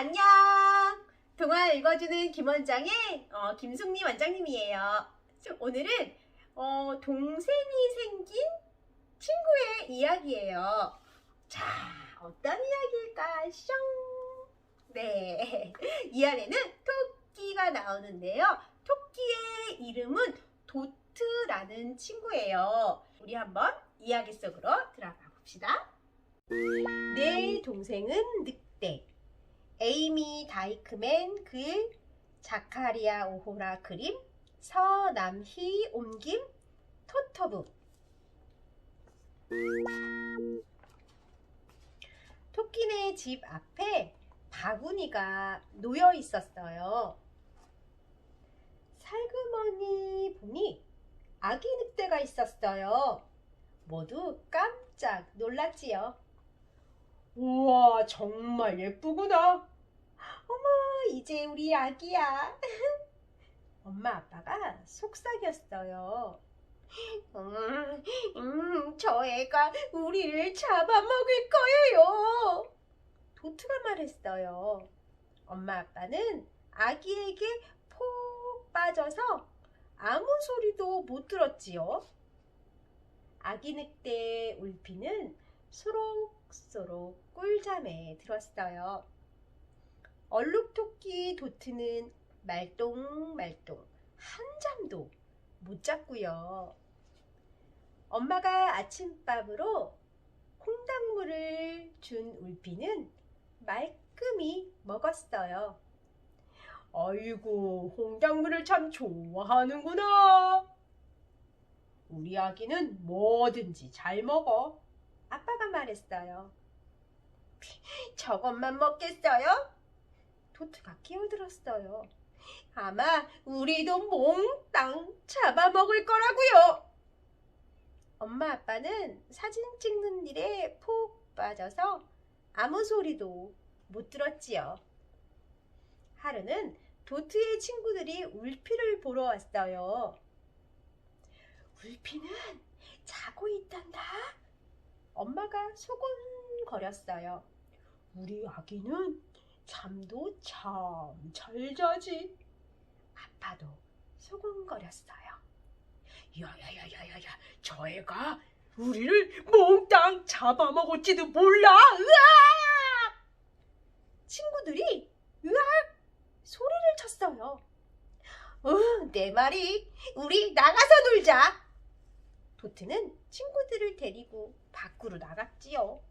안녕. 동화 읽어주는 김원장의 어, 김숙미 원장님이에요. 저- 오늘은 어, 동생이 생긴 친구의 이야기예요. 자, 어떤 이야기일까? 슝. 네, 이 안에는 토끼가 나오는데요. 토끼의 이름은 도트라는 친구예요. 우리 한번 이야기 속으로 들어가 봅시다. 내 동생은 늑대. 에이미 다이크맨 글, 자카리아 오호라 그림, 서남희 옮김, 토토북. 토끼네 집 앞에 바구니가 놓여 있었어요. 살그머니 보니 아기 늑대가 있었어요. 모두 깜짝 놀랐지요. 우와, 정말 예쁘구나. 어머, 이제 우리 아기야. 엄마 아빠가 속삭였어요. 음, 음, 저 애가 우리를 잡아먹을 거예요. 도트가 말했어요. 엄마 아빠는 아기에게 폭 빠져서 아무 소리도 못 들었지요. 아기 늑대 울피는 소록소록 꿀잠에 들었어요. 얼룩토끼 도트는 말똥말똥 한 잠도 못 잤고요. 엄마가 아침밥으로 콩닥물을 준 울피는 말끔히 먹었어요. 아이고, 홍당무를 참 좋아하는구나. 우리 아기는 뭐든지 잘 먹어. 아빠가 말했어요. 저것만 먹겠어요? 도트가 끼어들었어요. 아마 우리도 몽땅 잡아먹을 거라고요. 엄마 아빠는 사진 찍는 일에 푹 빠져서 아무 소리도 못 들었지요. 하루는 도트의 친구들이 울피를 보러 왔어요. 울피는 자고 있단다. 엄마가 소곤거렸어요. 우리 아기는 잠도 참잘 자지. 아빠도 소곤거렸어요. 야야야야야야, 저 애가 우리를 몽땅 잡아먹을지도 몰라. 으악! 친구들이 으악 소리를 쳤어요. 어, 내 말이 우리 나가서 놀자. 도트는 친구들을 데리고 밖으로 나갔지요.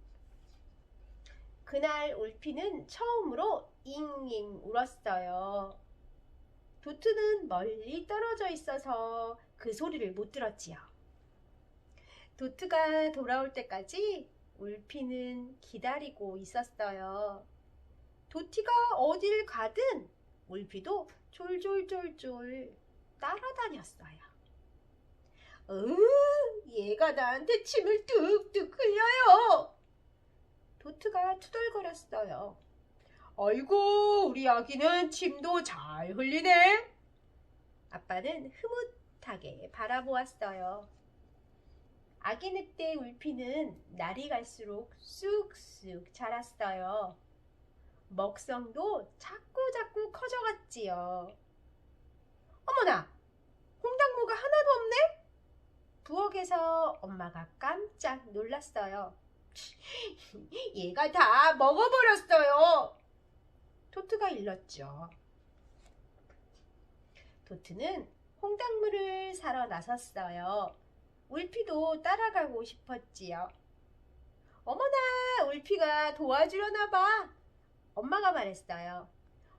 그날 울피는 처음으로 잉잉 울었어요. 도트는 멀리 떨어져 있어서 그 소리를 못 들었지요. 도트가 돌아올 때까지 울피는 기다리고 있었어요. 도티가 어딜 가든 울피도 졸졸졸졸 따라다녔어요. 으, 얘가 나한테 침을 뚝뚝 흘려요. 도트가 투덜거렸어요. 아이고, 우리 아기는 침도 잘 흘리네. 아빠는 흐뭇하게 바라보았어요. 아기 늑대 울피는 날이 갈수록 쑥쑥 자랐어요. 먹성도 자꾸 자꾸 커져갔지요. 어머나! 홍당무가 하나도 없네? 부엌에서 엄마가 깜짝 놀랐어요. 얘가 다 먹어버렸어요. 토트가 일렀죠. 도트는 홍당무를 사러 나섰어요. 울피도 따라가고 싶었지요. 어머나, 울피가 도와주려나 봐. 엄마가 말했어요.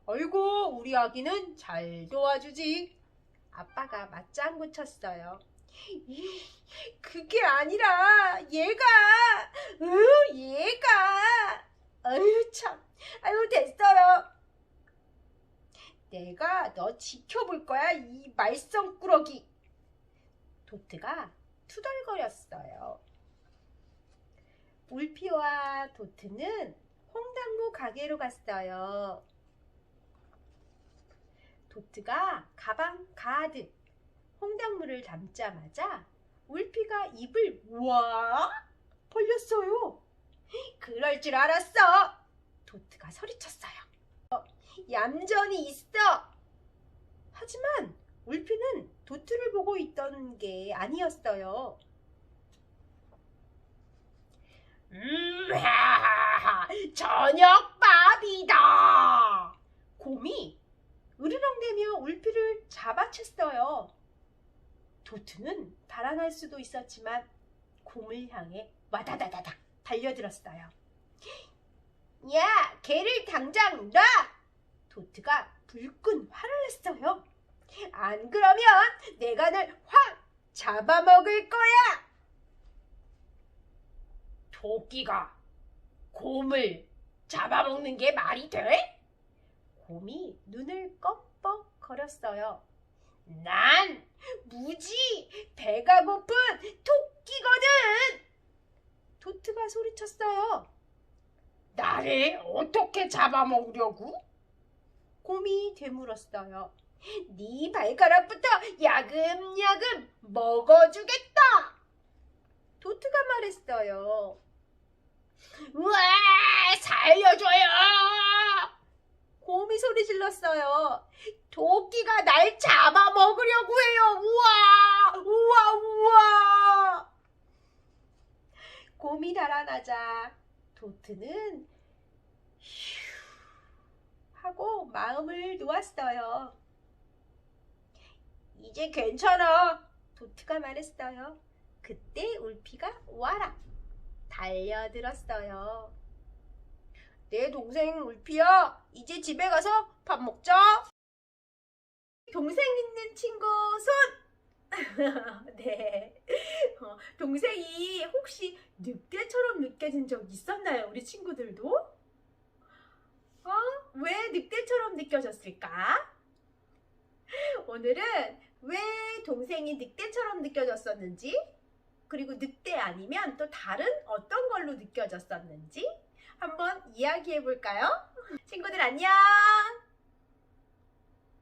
아이고, 우리 아기는 잘 도와주지. 아빠가 맞장구 쳤어요. 이, 그게 아니라 얘가, 으, 얘가, 아유 참, 아유 됐어요. 내가 너 지켜볼 거야, 이 말썽꾸러기. 도트가 투덜거렸어요. 울피와 도트는 홍당무 가게로 갔어요. 도트가 가방 가득 홍당무를 담자마자 울피가 입을 와 벌렸어요. 그럴 줄 알았어. 도트가 소리쳤어요. 얌전히 있어. 하지만 울피는 도트를 보고 있던 게 아니었어요. 음, 하하하, 저녁밥이다. 곰이 으르렁대며 울피를 잡아챘어요. 도트는 달아날 수도 있었지만 곰을 향해 와다다다닥 달려들었어요. 야, 개를 당장 놔! 도트가 불끈 화를 냈어요. 안 그러면 내가 널 확 잡아먹을 거야! 토끼가 곰을 잡아먹는 게 말이 돼? 곰이 눈을 껌뻑 거렸어요. 난 무지 배가 고픈 토끼거든! 도트가 소리쳤어요. 나를 어떻게 잡아먹으려고? 곰이 되물었어요. 네 발가락부터 야금야금 먹어주겠다! 도트가 말했어요. 우와, 살려줘요! 곰이 소리 질렀어요. 도끼가 날 잡아먹으려고 해요. 우와, 우와, 우와! 곰이 달아나자 도트는 휴 하고 마음을 놓았어요. 이제 괜찮아. 도트가 말했어요. 그때 울피가 와라 달려들었어요. 내 동생 울피야, 이제 집에 가서 밥 먹자. 동생 있는 친구 손. 네. 어, 동생이 혹시 늑대처럼 느껴진 적 있었나요? 우리 친구들도? 어? 왜 늑대처럼 느껴졌을까? 오늘은 왜 동생이 늑대처럼 느껴졌었는지, 그리고 늑대 아니면 또 다른 어떤 걸로 느껴졌었는지 한번 이야기해 볼까요? 친구들 안녕!